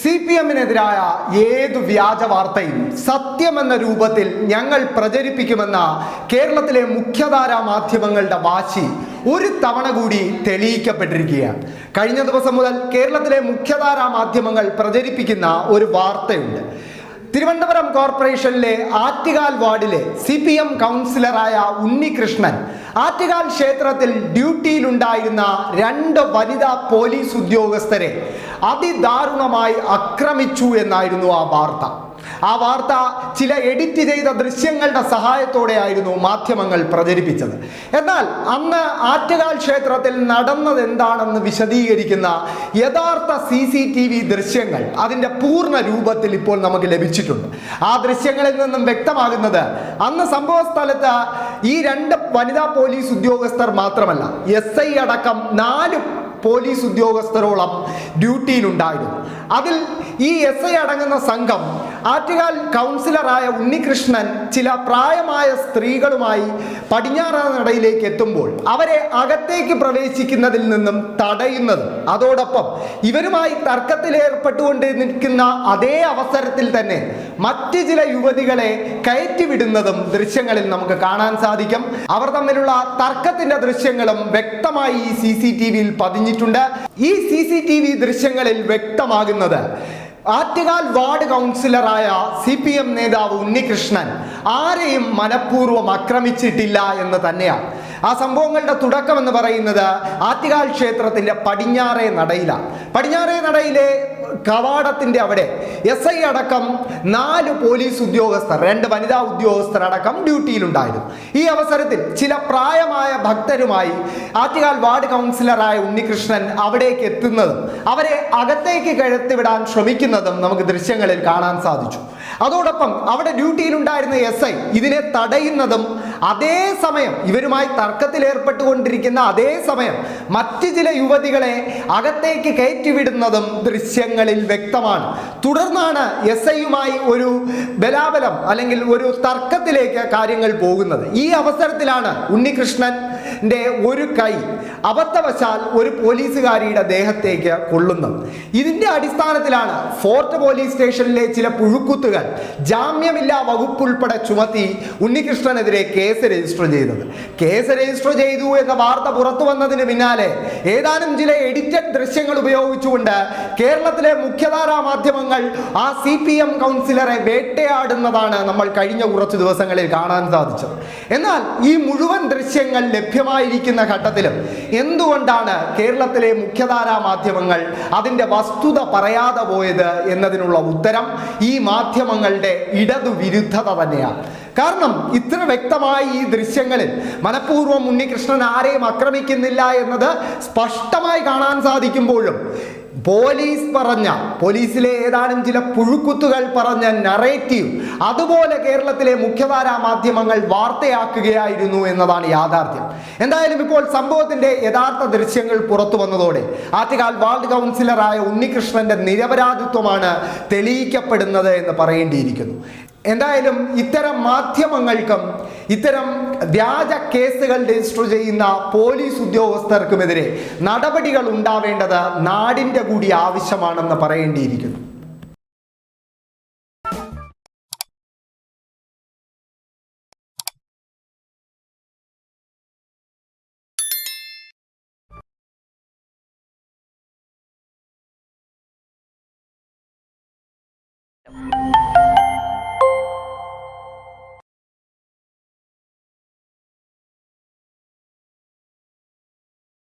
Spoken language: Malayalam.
സി പി എമ്മിനെതിരായ ഏതു വ്യാജ വാർത്തയും സത്യമെന്ന രൂപത്തിൽ ഞങ്ങൾ പ്രചരിപ്പിക്കുമെന്ന കേരളത്തിലെ മുഖ്യധാരാ മാധ്യമങ്ങളുടെ വാശി ഒരു തവണ കൂടി തെളിയിക്കപ്പെട്ടിരിക്കുകയാണ്. കഴിഞ്ഞ ദിവസം മുതൽ കേരളത്തിലെ മുഖ്യധാരാ മാധ്യമങ്ങൾ പ്രചരിപ്പിക്കുന്ന ഒരു വാർത്തയുണ്ട്. തിരുവനന്തപുരം കോർപ്പറേഷനിലെ ആറ്റുകാൽ വാർഡിലെ സി പി എം കൗൺസിലറായ ഉണ്ണികൃഷ്ണൻ ആറ്റുകാൽ ക്ഷേത്രത്തിൽ ഡ്യൂട്ടിയിലുണ്ടായിരുന്ന രണ്ട് വനിതാ പോലീസ് ഉദ്യോഗസ്ഥരെ അതിദാരുണമായി ആക്രമിച്ചു എന്നായിരുന്നു ആ വാർത്ത. ആ വാർത്ത ചില എഡിറ്റ് ചെയ്ത ദൃശ്യങ്ങളുടെ സഹായത്തോടെ ആയിരുന്നു മാധ്യമങ്ങൾ പ്രചരിപ്പിച്ചത്. എന്നാൽ അന്ന് ആറ്റുകാൽ ക്ഷേത്രത്തിൽ നടന്നത് എന്താണെന്ന് വിശദീകരിക്കുന്ന യഥാർത്ഥ സി സി ടി വി ദൃശ്യങ്ങൾ അതിന്റെ പൂർണ രൂപത്തിൽ ഇപ്പോൾ നമുക്ക് ലഭിച്ചിട്ടുണ്ട്. ആ ദൃശ്യങ്ങളിൽ നിന്നും വ്യക്തമാകുന്നത് അന്ന് സംഭവ സ്ഥലത്ത് ഈ രണ്ട് വനിതാ പോലീസ് ഉദ്യോഗസ്ഥർ മാത്രമല്ല എസ് ഐ അടക്കം നാല് പോലീസ് ഉദ്യോഗസ്ഥരോളം ഡ്യൂട്ടിയിലുണ്ടായിരുന്നു. അതിൽ ഈ എസ് ഐ അടങ്ങുന്ന സംഘം ആറ്റുകാൽ കൗൺസിലറായ ഉണ്ണികൃഷ്ണൻ ചില പ്രായമായ സ്ത്രീകളുമായി പടിഞ്ഞാറ നടയിലേക്ക് എത്തുമ്പോൾ അവരെ അകത്തേക്ക് പ്രവേശിക്കുന്നതിൽ നിന്നും തടയുന്നത്. അതോടൊപ്പം ഇവരുമായി തർക്കത്തിലേർപ്പെട്ടുകൊണ്ടിരിക്കുന്ന അതേ അവസരത്തിൽ തന്നെ മറ്റ് ചില യുവതികളെ കയറ്റിവിടുന്നതും ദൃശ്യങ്ങളിൽ നമുക്ക് കാണാൻ സാധിക്കും. അവർ തമ്മിലുള്ള തർക്കത്തിന്റെ ദൃശ്യങ്ങളും വ്യക്തമായി ഈ സി സി ടി വിയിൽ പതിഞ്ഞിട്ടുണ്ട്. ഈ സി സി ടി വി ദൃശ്യങ്ങളിൽ വ്യക്തമാകുന്നത് ആറ്റുകാൽ വാർഡ് കൗൺസിലറായ സി പി എം നേതാവ് ഉണ്ണികൃഷ്ണൻ ആരെയും മനഃപൂർവം ആക്രമിച്ചിട്ടില്ല എന്ന് തന്നെയാണ്. ആ സംഭവങ്ങളുടെ തുടക്കം എന്ന് പറയുന്നത് ആറ്റുകാൽ ക്ഷേത്രത്തിന്റെ പടിഞ്ഞാറേ നടയിലാണ്. പടിഞ്ഞാറേ നടയിലെ കവാടത്തിന്റെ അവിടെ എസ് ഐ അടക്കം നാല് പോലീസ് ഉദ്യോഗസ്ഥർ രണ്ട് വനിതാ ഉദ്യോഗസ്ഥർ അടക്കം ഡ്യൂട്ടിയിലുണ്ടായിരുന്നു. ഈ അവസരത്തിൽ ചില പ്രായമായ ഭക്തരുമായി ആറ്റുകാൽ വാർഡ് കൗൺസിലറായ ഉണ്ണികൃഷ്ണൻ അവിടേക്ക് എത്തുന്നതും അവരെ അകത്തേക്ക് കഴുത്തിവിടാൻ ശ്രമിക്കുന്നതും നമുക്ക് ദൃശ്യങ്ങളിൽ കാണാൻ സാധിച്ചു. അതോടൊപ്പം അവിടെ ഡ്യൂട്ടിയിലുണ്ടായിരുന്ന എസ് ഐ ഇതിനെ തടയുന്നതും അതേസമയം ഇവരുമായി തർക്കത്തിലേർപ്പെട്ടുകൊണ്ടിരിക്കുന്ന അതേ സമയം മറ്റ് ചില യുവതികളെ അകത്തേക്ക് കയറ്റിവിടുന്നതും ദൃശ്യങ്ങളിൽ വ്യക്തമാണ്. തുടർന്നാണ് എസ് ഐയുമായി ഒരു ബലാബലം അല്ലെങ്കിൽ ഒരു തർക്കത്തിലേക്ക് കാര്യങ്ങൾ പോകുന്നത്. ഈ അവസരത്തിലാണ് ഉണ്ണികൃഷ്ണന്റെ ഒരു കൈ അബദ്ധവശാൽ ഒരു പോലീസുകാരിയുടെ ദേഹത്തേക്ക് കൊള്ളുന്നത്. ഇതിന്റെ അടിസ്ഥാനത്തിലാണ് ഫോർട്ട് പോലീസ് സ്റ്റേഷനിലെ ചില പുഴുക്കുത്തുകൾ ജാമ്യമില്ലാ വകുപ്പുൾപ്പെടെ ചുമത്തി ഉണ്ണികൃഷ്ണനെതിരെ കേസ് രജിസ്റ്റർ ചെയ്തത്. കേസ് രജിസ്റ്റർ ചെയ്തു എന്ന വാർത്ത പുറത്തു വന്നതിന് പിന്നാലെ ഏതാനും ചില എഡിറ്റഡ് ദൃശ്യങ്ങൾ ഉപയോഗിച്ചുകൊണ്ട് കേരളത്തിലെ മുഖ്യധാരാ മാധ്യമങ്ങൾ ആ സി പി എം കൗൺസിലറെ വേട്ടയാടുന്നതാണ് നമ്മൾ കഴിഞ്ഞ കുറച്ച് ദിവസങ്ങളിൽ കാണാൻ സാധിച്ചത്. എന്നാൽ ഈ മുഴുവൻ ദൃശ്യങ്ങൾ ലഭ്യമായിരിക്കുന്ന ഘട്ടത്തിലും എന്തുകൊണ്ടാണ് കേരളത്തിലെ മുഖ്യധാരാ മാധ്യമങ്ങൾ അതിന്റെ വസ്തുത പറയാതെ പോയത് എന്നതിനുള്ള ഉത്തരം ഈ മാധ്യമങ്ങളുടെ ഇടതുവിരുദ്ധത തന്നെയാണ്. കാരണം ഇത്ര വ്യക്തമായി ഈ ദൃശ്യങ്ങളിൽ മനഃപൂർവം ഉണ്ണികൃഷ്ണൻ ആരെയും ആക്രമിക്കുന്നില്ല എന്നത് സ്പഷ്ടമായി കാണാൻ സാധിക്കുമ്പോഴും പോലീസ് പറഞ്ഞ പോലീസിലെ ഏതാനും ചില പുഴുക്കുത്തുകൾ പറഞ്ഞ നറേറ്റീവ് അതുപോലെ കേരളത്തിലെ മുഖ്യധാരാ മാധ്യമങ്ങൾ വാർത്തയാക്കുകയായിരുന്നു എന്നതാണ് യാഥാർത്ഥ്യം. എന്തായാലും ഇപ്പോൾ സംഭവത്തിന്റെ യഥാർത്ഥ ദൃശ്യങ്ങൾ പുറത്തു വന്നതോടെ ആറ്റുകാൽ വാർഡ് കൗൺസിലറായ ഉണ്ണികൃഷ്ണന്റെ നിരപരാധിത്വമാണ് തെളിയിക്കപ്പെടുന്നത് എന്ന് പറയേണ്ടിയിരിക്കുന്നു. എന്തായാലും ഇത്തരം മാധ്യമങ്ങൾക്കും ഇത്തരം വ്യാജ കേസുകൾ രജിസ്റ്റർ ചെയ്യുന്ന പോലീസ് ഉദ്യോഗസ്ഥർക്കുമെതിരെ നടപടികൾ ഉണ്ടാവേണ്ടത് നാടിന്റെ കൂടി ആവശ്യമാണെന്ന് പറയേണ്ടിയിരിക്കുന്നു.